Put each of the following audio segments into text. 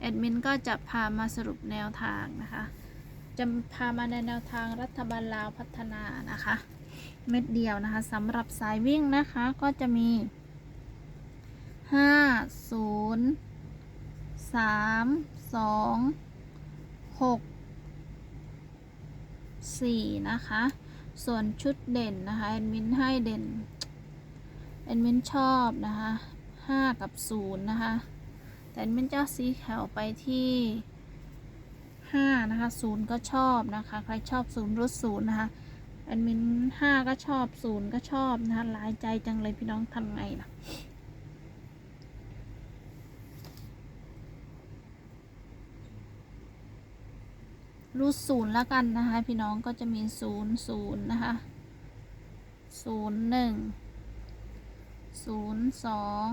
แอดมินก็จะพามาสรุปแนวทางนะคะ จะพามาในแนวทางรัฐบาลลาวพัฒนานะคะ เม็ดเดียวนะคะสำหรับสายวิ่งนะคะก็จะมี 5 0 3 2 6 4 นะคะ ส่วนชุดเด่นนะคะแอดมินให้เด่นแอดมินชอบนะคะ 5 กับ 0 นะคะ แต่แอดมินเจ้าสีแขวไปที่ห้านะคะศูนย์ก็ชอบนะคะ ใครชอบศูนย์รุดศูนย์นะคะแอดมินห้าก็ชอบศูนย์ก็ชอบนะคะหลายใจจังเลยพี่น้องทำไงล่ะรูดศูนย์แล้วกันนะคะ พี่น้องก็จะมีศูนย์ศูนย์นะคะศูนย์หนึ่งศูนย์สอง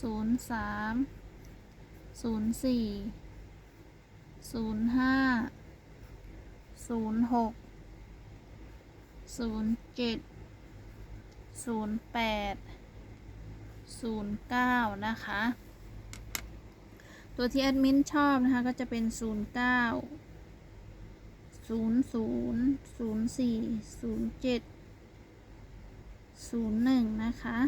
ศูนย์สามศูนย์สี่ศูนย์ห้าศูนย์หกศูนย์เจ็ดศูนย์แปดศูนย์เก้านะคะ ตัวที่แอดมินชอบนะคะ ก็จะเป็น09 00 04 07 01นะคะ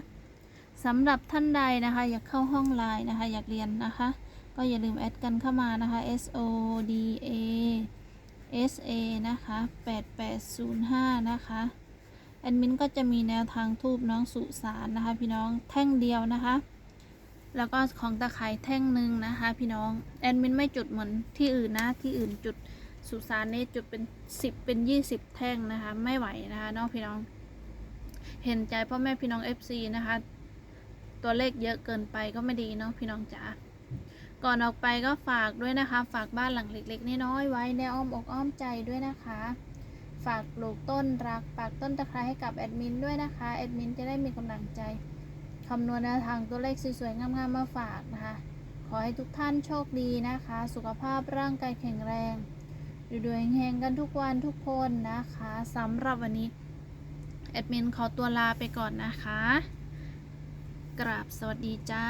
สำหรับท่านใดนะคะ อยากเข้าห้องไลน์นะคะ อยากเรียนนะคะ ก็อย่าลืมแอดกันเข้ามานะคะ S O D A S A นะคะ8805 นะคะแอดมินก็จะมีแนวทางทูบน้องสุสานนะคะ พี่น้องแท่งเดียวนะคะ แล้วก็ของตะไคร้แท่งหนึ่งนะคะ พี่น้องแอดมินไม่จุดเหมือนที่อื่นนะที่อื่นจุดสุสานนี่จุดเป็นสิบเป็นยี่สิบแท่งนะคะ ไม่ไหวนะคะน้องพี่น้อง เห็นใจพ่อแม่พี่น้อง FC นะคะ ตัวเลขเยอะเกินไปก็ไม่ดีเนาะพี่น้องจ๋าก่อนออกไปก็ฝากด้วยนะคะ ฝากบ้านหลังเล็กๆน้อยๆไว้ในอ้อมอกอ้อมใจด้วยนะคะ ฝากปลูกต้นรักปากต้นตะไคร้ให้กับแอดมินด้วยนะคะแอดมินจะได้มีกำลังใจคำนวณแนวทางตัวเลขสวยๆงามๆมาฝากนะคะขอให้ทุกท่านโชคดีนะคะ สุขภาพร่างกายแข็งแรงดูๆเฮงๆกันทุกวันทุกคนนะคะสำหรับวันนี้แอดมินขอตัวลาไปก่อนนะคะ กราบสวัสดีจ้า